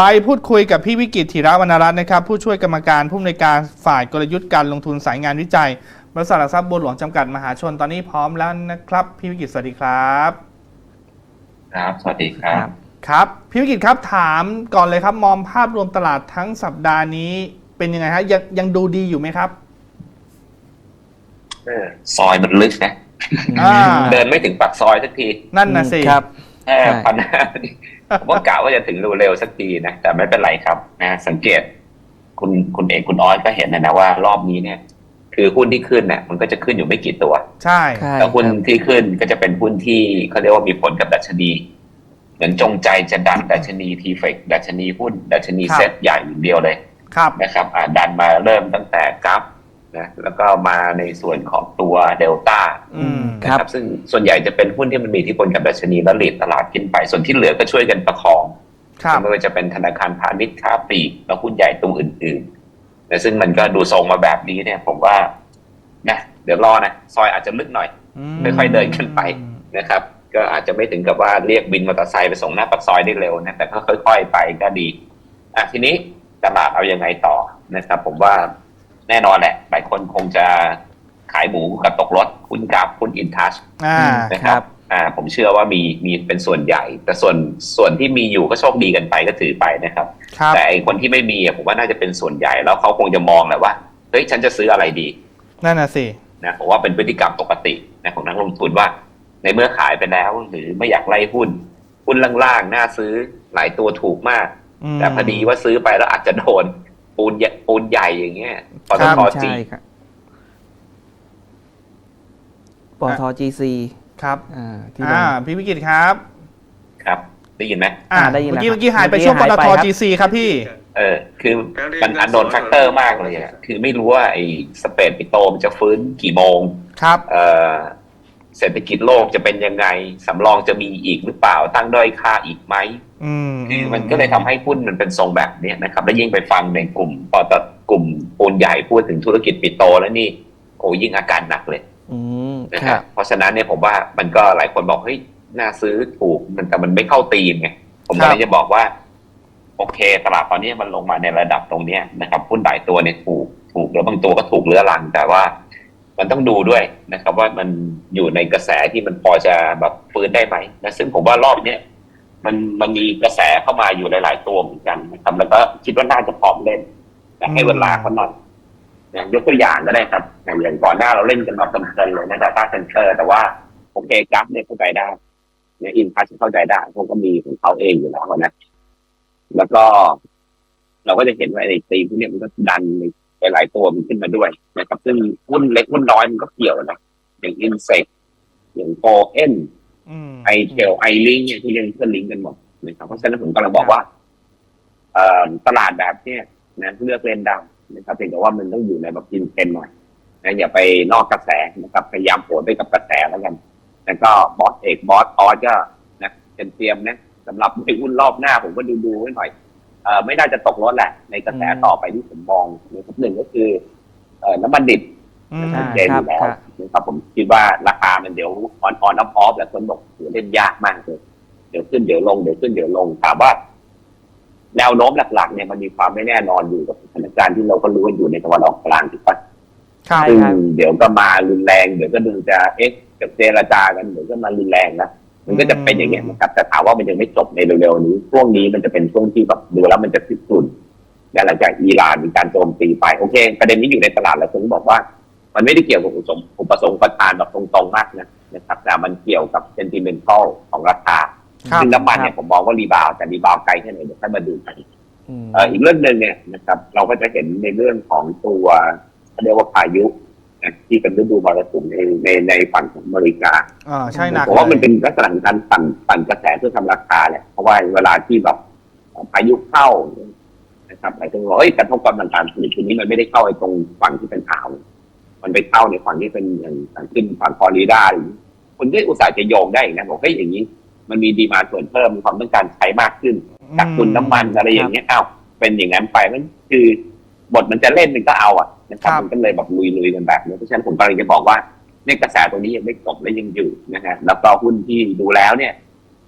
ไปพูดคุยกับพี่วิกิตธีระวรรณรัตน์นะครับ ผู้ช่วยกรรมการผู้อำนวยการฝ่ายกลยุทธ์การลงทุนสายงานวิจัย บริษัทหลักทรัพย์บัวหลวงจำกัดมหาชนตอนนี้พร้อมแล้วนะครับ พี่วิกิตสวัสดีครับ ครับ สวัสดีครับครับพี่วิกิตครับถามก่อนเลยครับ มองภาพรวมตลาดทั้งสัปดาห์นี้เป็นยังไงฮะยังยังดูดีอยู่ไหมครับเออซอยมันลึกนะอ่าเดินไม่ถึงปากซอยสักทีนั่นนะสิครับ แค่ใช่พันห้า ผมว่ากะว่าจะถึงเร็วๆสักทีนะแต่ไม่เป็นไรครับนะสังเกต คุณคุณเอกคุณออยก็เห็นนะนะว่า รอบนี้เนี่ย คือหุ้นที่ขึ้นเนี่ยมันก็จะขึ้นอยู่ไม่กี่ตัว ใช่ใช่แล้วหุ้นครับที่ขึ้นก็จะเป็นหุ้นที่เขาเรียกว่ามีผลกับดัชนีเหมือนจงใจจะดันดัชนีทีเฟกดัชนีหุ้น ดัชนีเซ็ตใหญ่อย่างเดียวเลยครับนะครับ อ่าดันมาเริ่มตั้งแต่กราฟ นะแล้วก็มาในส่วนของตัวเดลต้าอืมคนะรับครับ ซึ่งส่วนใหญ่จะเป็นหุ้นที่มันมีอิที่พลกับดัชนีและหลีดตลาดขึ้นไป ส่วนที่เหลือก็ช่วยกันประคองครับไม่ว่าจะเป็นธนาคารพาณิชย์ค้าปลีกแล้วหุ้นใหญ่ตัวอื่นๆนะซึ่งมันก็ดูทรงมาแบบนี้เนี่ย ผมว่านะเดี๋ยวรอนะซอยอาจจะลึกหน่อย มค่อยๆเดินขึ้นไป นะครับ ก็อาจจะไม่ถึงกับว่าเรียกบินมอเตอร์ไซค์ไปส่งหน้าปากซอยได้เร็วนะแต่ก็ค่อย ๆ ไปก็ดีอะทีนี้ตลาดเอายังไงต่อนะครับ ผมว่า แน่นอนแหละหลายคนคงจะขายหมูกับตกรถหุ้นกราฟหุ้นอินทัชอ่านะคครัรับบ อ่าผมเชื่อว่ามีมีเป็นส่วนใหญ่ แต่ส่วนส่วนที่มีอยู่ก็โชคดีกันไปก็ถือไปนะครับ ครับ แต่ไอคนที่ไม่มีอะผมว่าน่าจะเป็นส่วนใหญ่แล้วเขาคงจะมองแหละว่าเฮ้ยฉันจะซื้ออะไรดี นั่นน่ะสิ นะผมว่าเป็นพฤติกรรมปกตินะของนักลงทุนว่า ในเมื่อขายไปแล้ว หรือไม่อยากไล่หุ้น หุ้นล่างๆน่าซื้อหลายตัวถูกมากมแต่พอดีว่าซื้อไปแล้วอาจจะโดน ปูนใหญ่ปูนใหญ่อย่างเงี้ยปตครับทใช่จีครับปตทจีซีครับอ่าที่อ่าลงพี่วิกิตครับ ครับ ได้ยินไหมอ่าอ่าได้ยินเมื่อกี้แล้วเมื่อกี้หายไปเมื่อกี้ช่วงปหายตไปทครับจีซีครับพี่ เออ คือมันอันโดนแฟกเตอร์มากเลยอะคือไม่รู้ว่าไอ้สเปดปิโตมันจะฟื้นกี่โมง ครับ เอ่อ เศรษฐกิจโลกจะเป็นยังไงสำรองจะมีอีกหรือเปล่าตั้งด้อยค่าอีกไหมอืมคือมันก็เลยทำให้หุ้นมันเป็นทรงแบบเนี้ยนะครับ แล้วยิ่งไปฟังในกลุ่มปตกลุ่มปูนใหญ่พูดถึงธุรกิจปิโตแล้วนี่โอ้ยิ่งอาการหนักเลยอืมนะคครัรับบเพราะฉะนั้นเนี่ยผมว่ามันก็หลายคนบอกเฮ้ยน่าซื้อถูกมันแต่มันไม่เข้าตีมไงผมครัก็บเลยจะบอกว่า โอเค ตลาดตอนนี้มันลงมาในระดับตรงเนี้ยนะครับหุ้นหลายตัวเนี่ยถูกถูกแล้วบางตัวก็ถูกเรื้อรังแต่ว่า มันต้องดูด้วยนะครับ ว่ามันอยู่ในกระแสที่มันพอจะแบบฟื้นได้ไหมนะซึ่งผมว่ารอบเนี้ยมันมันมีกระแสเข้ามาอยู่หลาย ๆ ตัวเหมือนกันนะครับแล้วก็คิดว่าน่าจะพร้อมเล่นแต่ให้เวลาเขาหน่อยอย่างยกตัวอย่างก็ได้ครับอย่างอย่างก่อนหน้าเราเล่นกันแบบเพลินเลยนะ Data Center แต่ว่าโอเคกราฟเนี่ยเข้าใจได้เนี่ยอินพัชเข้าใจได้เขาก็มีของเขาเองอยู่แล้วนะแล้วก็ เราก็จะเห็นว่าไอ้ตีมพวกนี้มันก็ดันไป หลายตัวมันขึ้นมาด้วยนะครับซึ่งหุ้นเล็กหุ้นน้อยมันก็เกี่ยวนะอย่างอินเซกอย่างโฟเอ็นอืมไอเทลไอลิงเนี่ยที่เรียนเพื่อนลิงก์กันหมดนะครับเพราะฉะนั้นผมกำลังบอกว่าเอ่อตลาดแบบเนี้ยนะเลือกเล่นได้นะครับเพียงแต่ว่ามันต้องอยู่ในแบบอินเทนหน่อยนะอย่าไปนอกกระแสนะครับพยายามโผล่ไปกับกระแสแล้วกันแล้วก็บอสเอกบอสออสก็นะเป็นเตรียมนะสำหรับในหุ้นรอบหน้าผมก็ดูดูๆไว้หน่อยเอ่อ ไม่น่าจะตกรถแหละ ในกระแสต่อไปที่ผมมองนะครับหนึ่งก็คือเอ่อน้ำมันดิบอืมชัดเจนอครับยู่แล้วครับนะครับผมคิดว่าราคามันเดี๋ยวออนออนออฟออฟแหละคนบอกโหเล่นยากมากเลยเดี๋ยวขึ้นเดี๋ยวลงเดี๋ยวขึ้นเดี๋ยวลงถามว่า แนวโน้มหลักๆ เนี่ยมันมีความไม่แน่นอนอยู่กับสถานการณ์ที่เราก็รู้กันอยู่ในตะวันออกกลางถูกปะครับใช่ซึ่งครับเดี๋ยวก็มารุนแรงเดี๋ยวก็ดูจะเอ๊ะจะเจรจากันเดี๋ยวก็มารุนแรงนะ มันก็จะเป็นอย่างเงี้ยนะครับ แต่ถามว่ามันยังไม่จบในเร็วๆนี้ ช่วงนี้มันจะเป็นช่วงที่แบบดูแล้วมันจะพิสูจน์และหลังจากอิหร่านมีการโจมตีไปโอเค ประเด็นนี้อยู่ในตลาดแล้วผมบอกว่า มันไม่ได้เกี่ยวกับอุปสงค์อุปสงค์ประทานแบบตรงๆมากนะนะครับแต่มันเกี่ยวกับ sentimental ของราคาครับซึ่งน้ำมันเนี่ยผมมองว่ารีบาวด์แต่รีบาวด์ไกลแค่ไหนเดี๋ยวค่อยมาดูกันอืมเอ่ออีกเรื่องหนึ่งเนี่ยนะครับ เราก็จะเห็นในเรื่องของตัวเขาเรียกว่าพายุ นะที่เป็นฤดูมรสุมในในในฝั่งของอเมริกาอ่าใช่หนักผมว่ามันเลยเป็นลักษณะของการปั่นปั่นกระแสเพื่อทำราคาแหละเพราะว่าเวลาที่แบบพายุเข้านะครับหลายคนบอกเอ้ยกระทบกับต่างๆทีนี้มันไม่ได้เข้าไอ้ตรงฝั่งที่เป็นอ่าวมันไปเข้าในฝั่งที่เป็นอย่างอย่างขึ้นฝั่งฟลอริดาอะไรอย่างนี้คนที่อุตส่าห์จะโยงได้อีกนะบอกเฮ้ยอย่างนี้ มันมีดีมาส่วนเพิ่มมีความต้องการใช้มากขึ้นจากทุนน้ำมันอะไรอย่างเงี้ยอ้าวเป็นอย่างนั้นไปมันคือ บทมันจะเล่นมันก็เอาอะนะครับครับ มันก็เลยแบบลุยๆกันแบบนี้เพราะฉะนั้นผมกำลังจะบอกว่าเนี่ยกระแสตรงนี้ยังไม่จบและยังอยู่นะฮะแล้วก็หุ้นที่ดูแล้วเนี่ย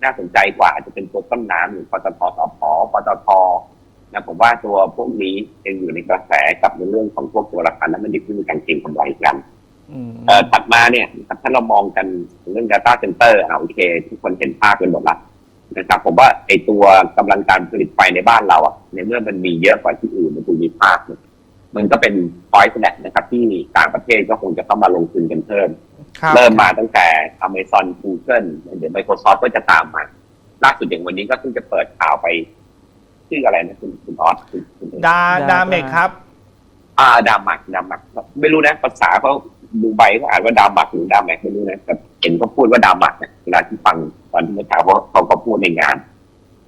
น่าสนใจกว่าอาจจะเป็นตัวต้นน้ำหรือปตทสพปตทนะผมว่าตัวพวกนี้ยังอยู่ในกระแสกับในเรื่องของพวกตัวราคาน้ำมันดิบที่มีการเก็งกำไรกัน อืม เอ่อถัดมาเนี่ยนะครับถ้าเรามองกันเรื่อง Data Center อะโอเค ทุกคนเห็นภาพกันหมดละ นะครับผมว่าไอตัวกำลังการผลิตไฟในบ้านเราอะในเมื่อมันมีเยอะกว่าที่อื่นในภูมิภาคเนี่ยมันก็เป็นพอยต์แหละนะครับ ที่ต่างประเทศก็คงจะต้องมาลงทุนกันเพิ่มครับเริ่มมาตั้งแต่ Amazon Google เดี๋ยว Microsoft ก็จะตามมาล่าสุดอย่างวันนี้ก็เพิ่งจะเปิดข่าวไปชื่ออะไรนะคุณคุณออสคุณคุณดาดาเมกครับ อ่าดามักดามัก ไม่รู้นะภาษาเขาดูใบเขาอ่านว่าดามักหรือดาแมกไม่รู้นะแต่เห็นเขาพูดว่าดามักนะเวลาที่ฟัง ตอนที่เมื่อเช้าเขาเขาก็พูดในงาน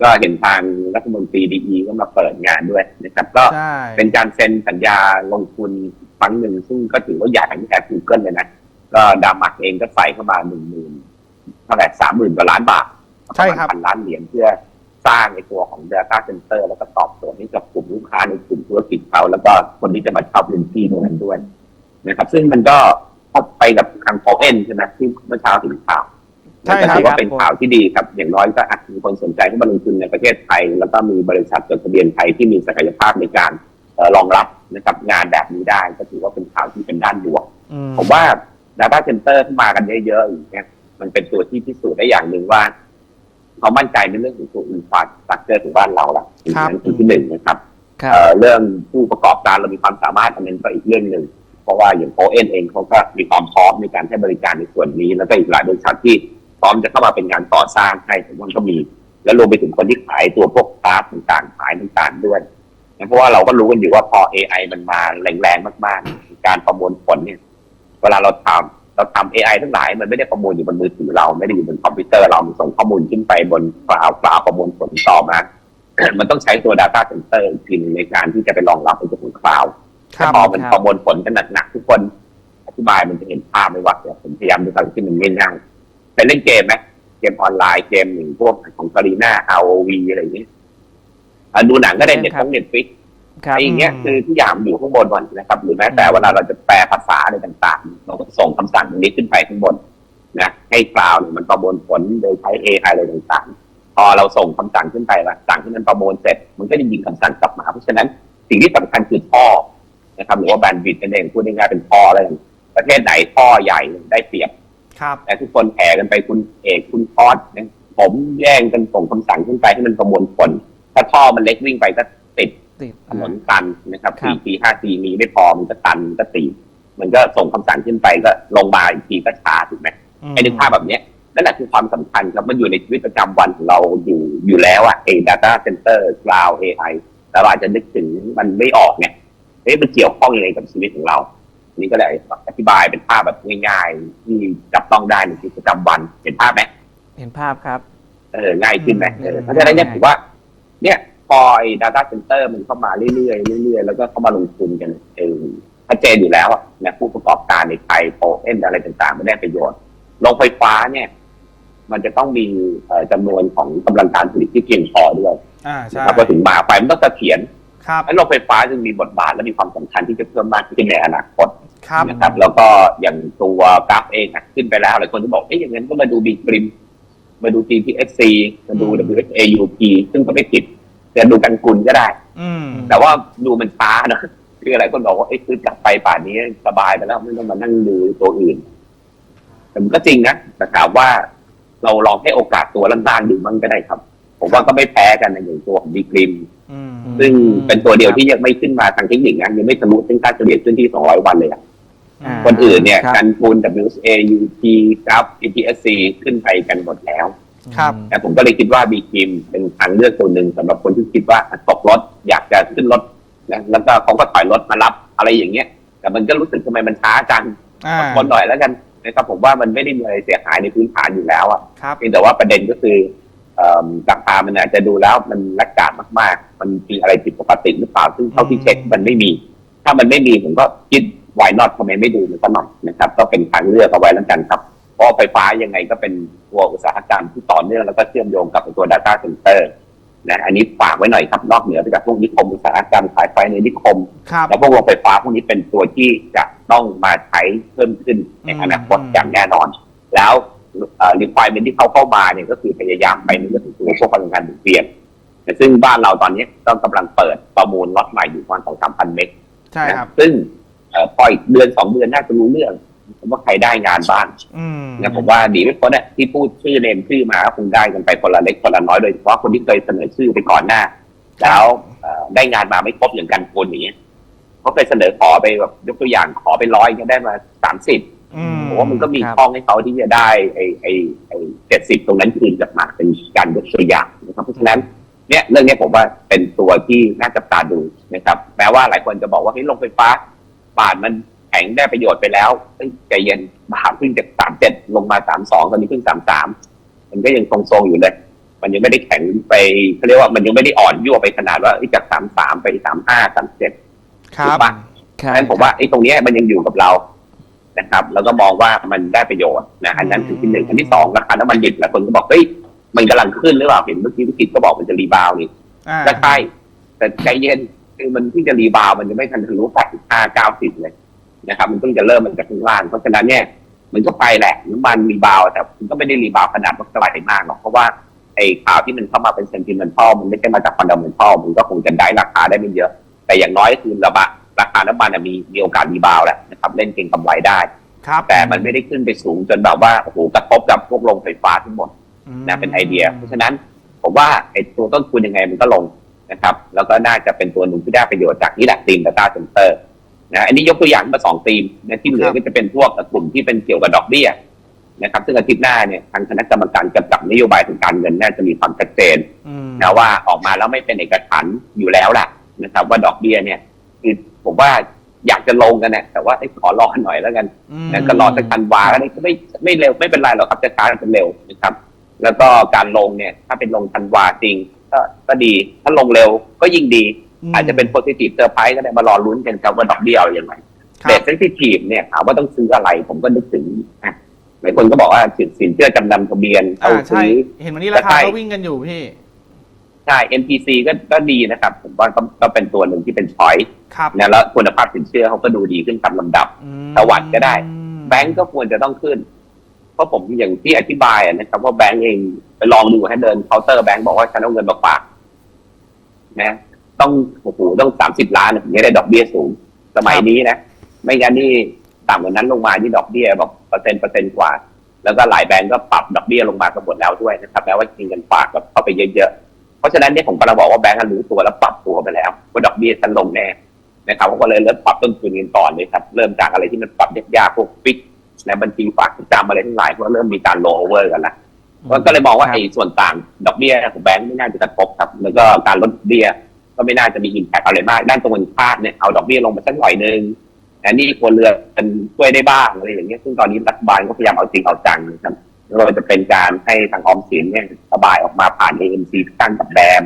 ก็เห็นทางรัฐมนตรีดีก็มาเปิดงานด้วยนะครับ ก็ใช่เป็นการเซ็นสัญญาลงทุนครั้งหนึ่งซึ่งก็ถือว่าใหญ่ไม่แพ้ Google เลยนะ ก็ดามักเองก็ใส่เข้ามาหนึ่งหมื่นเท่าไหร่สามหมื่นกว่าล้านบาทใช่ครับพันล้านเหรียญเพื่อสร้างในตัวของ Data Center แล้วก็ตอบโจทย์ให้กับกลุ่มลูกค้าในกลุ่มธุรกิจเขาแล้วก็คนที่จะมาเช่าพื้นที่ตรงนั้นด้วยนะครับ ซึ่งมันก็เข้าไปกับทางโอเอ็นใช่ไหมที่เมื่อเช้าถึงข่าว ใช่ครับก็ถือว่าเป็นข่าวที่ดีครับ อย่างน้อยก็อาจมีคนสนใจที่มาลงทุนในประเทศไทย แล้วก็มีบริษัทจดทะเบียนไทยที่มีศักยภาพในการเอ่อรองรับนะครับงานแบบนี้ได้ก็ถือว่าเป็นข่าวที่เป็นด้านบวกอืมผมว่า Data Center ที่มากันเยอะๆอย่างเงี้ยมันเป็นตัวที่พิสูจน์ได้อย่างหนึ่งว่าเขามั่นใจในเรื่องของตัวอินฟราสตรักเจอร์ของบ้านเราละครับนั่นคือที่หนึ่งนะครับครับเอ่อเรื่องผู้ประกอบการเรามีความสามารถอันนั้นก็อีกเรื่องหนึ่งเพราะว่าอย่างโอเอ็นเองเขาก็มีความพร้อมในการให้บริการในส่วนนี้ แล้วก็อีกหลายบริษัทที่ พร้อมจะเข้ามาเป็นงานก่อสร้างให้ผมว่าก็มี แล้วรวมไปถึงคนที่ขายตัวพวกคราฟต่างๆขายต่างๆด้วยนะเพราะว่าเราก็รู้กันอยู่ว่าพอ AI มันมาแรงๆมากๆ การประมวลผลเนี่ย เวลาเราทำเราทำ AI ทั้งหลาย มันไม่ได้ประมวลอยู่บนมือถือเราไม่ได้อยู่บนคอมพิวเตอร์เรามันส่งข้อมูลขึ้นไปบนคลาวคลาวประมวลผลต่อมา มันต้องใช้ตัว Data Center อีกทีหนึงในการที่จะไปรองรับในตัวของคลาวครับพอมันประมวลผลกันหนักๆทุกคนอธิบายมันจะเห็นภาพไม่ว่าเดี๋ยวผมพยายามดูทำที่มันง่ายๆ ไปเล่นเกมไหมเกมออนไลน์เกมหนึ่งพวกของกาลีนา ROV อะไรอย่างเงี้ยอะดูหนังก็ได้เน็ตของเน็ตฟิกครับไอ้อย่างเงี้ยอืมคือทุกอย่างมันอยู่ข้างบนวันนะครับ หรือแม้แต่เวลาเราจะแปลภาษาอะไรต่างๆ เราก็ส่งคำสั่งตรงนี้ขึ้นไปข้างบนนะให้คลาวด์เนี่ยมันประมวลผลโดยใช้ AI อะไรต่างๆ พอเราส่งคำสั่งขึ้นไปว่าสั่งที่มันประมวลเสร็จ มันก็จะยิงคำสั่งกลับมา เพราะฉะนั้นสิ่งที่สำคัญคือท่อนะครับ หรือว่าแบนด์วิดต์นั่นเองพูดง่ายๆเป็นท่ออะไรอย่างประเทศไหนท่อใหญ่ได้เปรียบ ครับ แต่ทุกคนแห่กันไปคุณเอกคุณทอดเนี่ยผมแย่งกันส่งคำสั่งขึ้นไปให้มันประมวลผล ถ้าท่อมันเล็กวิ่งไปก็ติดติดถนนตันนะครับครับ4ปี5ปีมีไม่พอมันก็ตันมันก็ตีบมันก็ส่งคำสั่งขึ้นไปก็ลงมาอีกทีก็ช้าถูกไหมอืมไอ้นึกภาพแบบเนี้ยนั่นแหละคือความสำคัญครับมันอยู่ในชีวิตประจำวันของเราอยู่อยู่แล้วอะไอ้ data center cloud AI แต่เราอาจจะนึกถึงมันไม่ออกไงเอ๊ะมันเกี่ยวข้องยังไงกับชีวิตของเราอั นนี้ก็เลยอธิบายเป็นภาพแบบง่ายๆ ที่จับต้องได้ในชีวิตประจำวันเห็นภาพไหมเห็นภาพครับ เออง่ายขึ้นไหมเอออืมเพราะฉะนั้นเนี่ยถือว่า เนี่ยพอไอ้ data center มันเข้ามาเรื่อยๆเรื่อยๆแล้วก็เข้ามาลงทุนกันเออชัดเจนอยู่แล้วอะนะผู้ประกอบการในไทยโปรเอ็นอะไรต่างๆไม่ได้ประโยชน์โรงไฟฟ้าเนี่ย มันจะต้องมีเอ่อจำนวนของกำลังการผลิตที่เพียงพอด้วยอ่าใช่นะครับก็ถึงมาไปมันต้องเสถียรครับแล้วโรงไฟฟ้าจึงมีบทบาทและมีความสำคัญที่จะเพิ่มมากขึ้นในอนาคต ครับนะครับแล้วก็อย่างตัวกราฟเองอะขึ้นไปแล้วหลายคนที่บอกเอ๊ะอย่างนั้นก็มาดูบีกริมมาดู GPSC มาดูอืม WSAUP ซึ่งก็ไม่ผิดจะดูกันกุลก็ได้ อืมแต่ว่าดูมันช้านะคืออะไรคนบอกว่าเอ้ยคือกลับไปป่านนี้สบายไปแล้วไม่ต้องมานั่งดูตัวอื่นแต่มันก็จริงนะแต่ถามว่าเราลองให้โอกาสตัวล่างๆดูมันก็ได้ครับ ผมว่าก็ไม่แพ้กันในอย่างตัวของบีกริมอืมซึ่งเป็นตัวเดียวที่ยังไม่ขึ้นมาทางเทคนิคนะยังไม่ทะลุเส้นค่าเฉลี่ยขึ้นที่ 200 วันเลยอะอ่า คนอื่นเนี่ยครับ กันคูณ WSA UT ครับ ETSC ขึ้นไปกันหมดแล้ว ครับ แต่ผมก็เลยคิดว่าบีคิมเป็นทางเลือกตัวหนึ่งสำหรับคนที่คิดว่าตกรถอยากจะขึ้นรถนะแล้วก็เขาก็ถอยรถมารับอะไรอย่างเงี้ย แต่มันก็รู้สึกทำไมมันช้าจังอ่าอดทนหน่อยแล้วกันนะครับผมว่ามันไม่ได้มีอะไรเสียหายในพื้นฐานอยู่แล้วอะ ครับ เพียงแต่ว่าประเด็นก็คือเอิ่มราคามันอาจจะดูแล้วมันรักกาดมาก ๆ มันมีอะไรผิดปกติหรือเปล่า ซึ่งเท่าที่เช็คมันไม่มี ถ้ามันไม่มีผมก็คิด why not ทำไมไม่ดูมันก็หน่อยนะครับ ก็เป็นทางเลือกเอาไว้แล้วกันครับ เพราะไฟฟ้ายังไงก็เป็นตัวอุตสาหกรรมที่ต่อเนื่องแล้วก็เชื่อมโยงกับตัว data center นะอันนี้ฝากไว้หน่อยครับนอกเหนือไปจากพวกนิคมอุตสาหกรรมขายไฟในนิคมครับแล้วพวกโรงไฟฟ้าพวกนี้เป็นตัวที่จะต้องมาใช้เพิ่มขึ้นในอนาคตอืมอย่างแน่นอน แล้วเอ่อ requirement ที่เขาเข้ามาเนี่ยก็คือพยายามไปในเรื่องของตัวพวกพลังงานหมุนเวียนแต่ซึ่งบ้านเราตอนนี้ต้องกำลังเปิดประมูลล็อตใหม่อยู่ประมาณสองสามพันเมกใช่ครับนะซึ่งเอ่อ พออีกเดือนสองเดือนน่าจะรู้เรื่องว่าใครได้งานบ้างอืมนะผมว่าดีไม่พ้นเนี่ยที่พูดชื่อเนมชื่อมาก็คงได้กันไปคนละเล็กคนละน้อยโดยเฉพาะคนที่เคยเสนอชื่อไปก่อนหน้า แล้วเอ่อได้งานมาไม่ครบอย่างกันคนอย่างเงี้ยเขาเคยเสนอขอไปแบบยกตัวอย่างขอไปร้อยก็ได้มาสามสิบอืมผมว่ามันก็มีครับช่องให้เขาที่จะได้ไอ้ไอ้ไอ้เจ็ดสิบตรงนั้นคืนกลับมาเป็นการยกตัวอย่างนะครับเพราะฉะนั้นเนี่ยเรื่องเนี้ยผมว่าเป็นตัวที่น่าจับตาดูนะครับแม้ว่าหลายคนจะบอกว่าเฮ้ยลงไฟฟ้า ป่านมันแข็งได้ประโยชน์ไปแล้วเฮ้ยใจเย็นบาทเพิ่งจากสามเจ็ดลงมาสามสองตอนนี้เพิ่งสามสามมันก็ยังทรงๆอยู่เลย มันยังไม่ได้แข็งไปเขาเรียกว่ามันยังไม่ได้อ่อนยั่วไปขนาดว่าเอ้ยจากสามสามไปสามห้าสามเจ็ดครับถูกปะครับนั้นผมว่าไอ้ตรงเนี้ยมันยังอยู่กับเรานะครับแล้วก็มองว่ามันได้ประโยชน์นะอันนั้นคือที่หนึ่งอันที่สองราคาน้ำมันดิบหลายคนก็บอกเฮ้ยมันกำลังขึ้นหรือเปล่าเห็นเมื่อกี้วิกฤตก็บอกมันจะรีบาวด์นี่อ่าก็ใช่แต่ใจเย็น คือมันที่จะรีบาวด์มันจะไม่ทันทะลุ85 90เลยนะครับ มันเพิ่งจะเริ่มมันจากข้างล่าง เพราะฉะนั้นเนี่ยมันก็ไปแหละน้ำมันรีบาวด์แต่มันก็ไม่ได้รีบาวด์ขนาดว่าไกลมากหรอกเพราะว่าไอ้ข่าวที่มันเข้ามาเป็นเซนติเมนทัลมันไม่ใช่มาจากฟันดัมเมนทัลมันก็คงจะได้ราคาได้ไม่เยอะ แต่อย่างน้อยคือระบะราคาน้ำมันน่ะมีมีโอกาสรีบาวด์แหละนะครับเล่นเก็งกำไรได้ครับแต่มันไม่ได้ขึ้นไปสูงจนแบบว่าโอ้โหกระทบกับพวกโรงไฟฟ้าทั้งหมดนะเป็นไอเดีย เพราะฉะนั้นผมว่าไอ้ตัวต้นทุนยังไงมันก็ลง นะครับ แล้วก็น่าจะเป็นตัวหนึ่งที่ได้ประโยชน์จากนี่แหละทีม Data Center นะอันนี้ยกตัวอย่างมาสองทีมนะที่เหลือก็จะเป็นพวกกลุ่มที่เป็นเกี่ยวกับดอกเบี้ยนะครับซึ่งอาทิตย์หน้าเนี่ยทางคณะกรรมการกำกับนโยบายทางการเงินน่าจะมีความชัดเจนอืมนะว่าออกมาแล้วไม่เป็นเอกฉันท์อยู่แล้วล่ะนะครับว่าดอกเบี้ยเนี่ยคือผมว่าอยากจะลงกันนะแต่ว่าไอ้ขอรอหน่อยแล้วกันอืมนั่นก็รอสักพันวาก็ได้ก็ไม่ไม่เร็วไม่เป็นไรหรอกครับจะช้าเป็นเร็วนะครับ แล้วก็การลงเนี่ย ถ้าเป็นลงพันวาจริง ก็ก็ดี ถ้าลงเร็วก็ยิ่งดี อาจจะเป็น positive surprise ก็ได้มารอลุ้นกันครับว่าดอกเบี้ยเอาอย่างไรครัเด็บดเซนซิทีฟเนี่ยถามว่าต้องซื้ออะไร ผมก็นึกถึงอะหลายคนก็บอกว่าสินสินเชื่อจำนำทะเบียนอ่าเอาใช่ซื้อเห็นวันนี้ราคาใช่ก็วิ่งกันอยู่พี่ใช่ MPC ก็ก็ดีนะครับ ผมว่าก็ก็เป็นตัวหนึ่งที่เป็นช้อยครับนะแล้วคุณภาพสินเชื่อเขาก็ดูดีขึ้นตามลำดับอืมตะวัดก็ได้ แบงก์ก็ควรจะต้องขึ้น เพราะผมอย่างที่อธิบายนะครับ ว่าแบงก์เองไปลองดูให้เดินเคาน์เตอร์แบงก์บอกว่าฉันเอาเงินมาฝากนะต้องโอ้โหต้องสามสิบล้านถึงจะได้ดอกเบี้ยสูง สมัยนี้นะ ไม่งั้นนี่ต่ำกว่านั้นลงมาที่ดอกเบี้ยแบบเปอร์เซ็นต์เปอร์เซ็นต์กว่า แล้วก็หลายแบงก์ก็ปรับดอกเบี้ยลงมากันหมดแล้วด้วยนะครับแม้ว่าจริงเงินฝากแบบเข้าไปเยอะๆเพราะฉะนั้นเนี่ยผมกำลังบอกว่าแบงก์รู้ตัวแล้วปรับตัวไปแล้วว่าดอกเบี้ยฉันลงแน่นะครับเขาก็เลยเริ่มปรับต้นทุนกันก่อเลยครับ เริ่มจากอะไรที่มันปรับยากๆพวกฟิก ในบัญชีฝากประจำอะไรทั้งหลายก็เริ่มมีการโลเวอร์กันละก็เลยมองว่าครับไอ้ส่วนต่างดอกเบี้ยของแบงก์ไม่น่าจะกระทบครับ แล้วก็การลดเบี้ยก็ไม่น่าจะมีอิมแพคอะไรมาก ด้านตรงกันข้ามเนี่ยเอาดอกเบี้ยลงมาสักหน่อยนึงอันนี้ควรเรือนมันช่วยได้บ้างอะไรอย่างเงี้ยซึ่งตอนนี้รัฐบาลก็พยายามเอาจริงเอาจังนะครับไม่ว่าจะเป็นการให้ทางออมสินเนี่ยระบายออกมาผ่าน AMC ตั้งกับแบม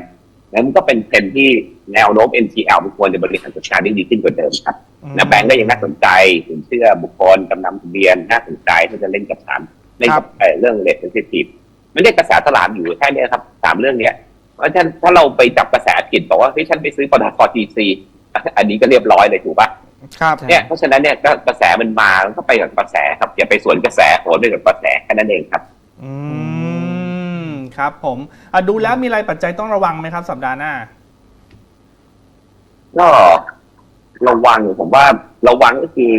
แล้วมันก็เป็นเทรนด์ที่แนวโน้ม NPL มันควรจะบริหารจัดการได้ดีขึ้นกว่าเดิมครับนะแบงก์ก็ยังน่าสนใจสินเชื่อบุคคลจำนำทะเบียนน่าสนใจที่จะเล่นกับสามเล่นกับเอ่อเรื่องเลทเซนซิทีฟไม่ได้กระแสตลาดอยู่แค่เนี้ยครับสามเรื่องเนี้ยเพราะฉะนั้นถ้าเราไปจับกระแสผิดบอกว่าเฮ้ยฉันไปซื้อปตทจีซีอันนี้ก็เรียบร้อยเลยถูกปะครับเนี่ยเพราะฉะนั้นเนี่ยก็กระแสมันมามันก็ไปกับกระแสครับอย่าไปสวนกระแสโหนไปกับกระแสแค่นั้นเองครับ อืม ครับผมอะดูแล้วมีอะไรปัจจัยต้องระวังไหมครับ สัปดาห์หน้า ก็ระวังผมว่าระวังก็คือ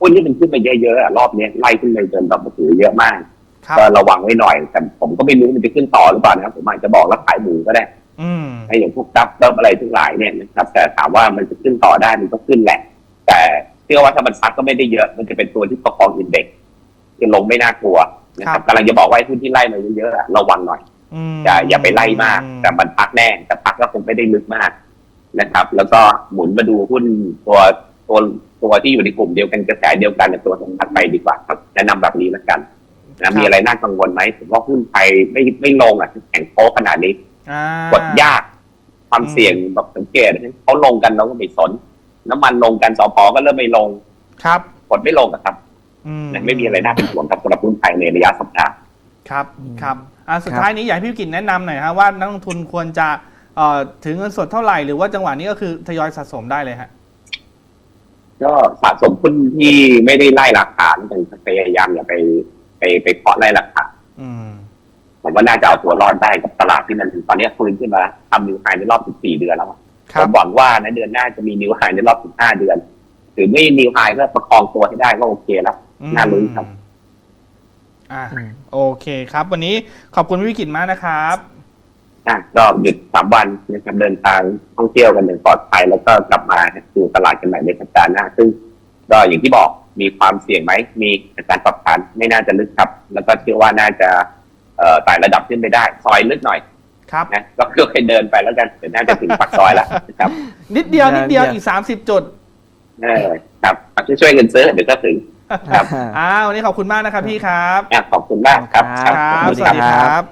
หุ้นที่มันขึ้นมาเยอะๆอะรอบเนี้ยไล่ขึ้นไปจนแบบโอ้โหเยอะมากครับก็ระวังไว้หน่อย แต่ผมก็ไม่รู้มันจะขึ้นต่อหรือเปล่านะครับผมอาจจะบอกแล้วขายหมูก็ได้อืมให้อย่างพวกดับเบิลอะไรทั้งหลายเนี่ยนะครับ แต่ถามว่ามันจะขึ้นต่อได้มันก็ขึ้นแหละ แต่เชื่อว่าถ้ามันซัดก็ไม่ได้เยอะ มันจะเป็นตัวที่ประคองอินเด็กซ์ที่ลงไม่น่ากลัว นะครับกำลังจะบอกว่าไอ้หุ้นที่ไล่มาเยอะๆอะระวังหน่อยอืมอย่าอย่าไปไล่มาก แต่มันพักแน่ แต่พักก็คงไม่ได้ลึกมากนะครับ แล้วก็หมุนมาดูหุ้นตัวตัวตัวที่อยู่ในกลุ่มเดียวกันกระแสเดียวกันในตัวสมพัดไปดีกว่าครับแนะนำแบบนี้แล้วกันนะมีอะไรน่ากังวลไหมผมว่าหุ้นไทยไม่ไม่ลงอะแข็งโป๊ขนาดนี้อ่ากดยากความเสี่ยงแบบสังเกตเขาลงกันเราก็ไม่สน น้ำมันลงกันสพก็เริ่มไม่ลง ครับกดไม่ลงอะครับอืม ไม่มีอะไรน่าเป็นห่วงครับสำหรับหุ้นไทยในระยะสัปดาห์ครับอืมครับอะสุดครับท้ายนี้อยากให้พี่วิกิจแนะนำหน่อยฮะว่านักลงทุนควรจะเอ่อถือเงินสดเท่าไหร่หรือว่าจังหวะนี้ก็คือทยอยสะสมได้เลยฮะก็สะสมหุ้นที่ไม่ได้ไล่ราคาแล้วกันพยายามอย่าไปไปไปเคาะไล่ราคาอืมผมว่าน่าจะเอาตัวรอดได้กับตลาดที่มันตอนนี้ฟื้นขึ้นมาทำนิวไฮในรอบ 14 เดือนแล้วอะคผรับมหวังว่าในะเดือนหน้าจะมีนิวไฮในรอบ 15 เดือนถึงไม่นิวไฮก็ประคองตัวให้ได้ก็โอเคแล้ว น่าลุ้นครับอ่าอืมโอเคครับ วันนี้ขอบคุณพี่วิกิตมากนะครับอะก็หยุดสามวันนะครับเดินทางท่องเที่ยวกันอย่างปลอดภัยแล้วก็กลับมาดูตลาดกันใหม่ในสัปดาห์หน้า ซึ่งก็อย่างที่บอกมีความเสี่ยงไหมมีการปรับฐานไม่น่าจะลึกครับ แล้วก็เชื่อว่าน่าจะเอ่อไต่ระดับขึ้นไปได้ ซอยลึกหน่อยครับนะก็ค่อยๆเดินไปแล้วกันเดี๋ยวน่าจะถึงปากซอยแล้วนะครับ นิดเดียวนิดเดียวเดี๋ยวอีกสามสิบจุดเออครับช่วยๆกันซื้อเดี๋ยวก็ถึง ครับอ้าววันนี้ขอบคุณมากนะครับพี่ครับ อะขอบคุณมากครับ ครับครับขอบคุณสวัสดีคครัรับบ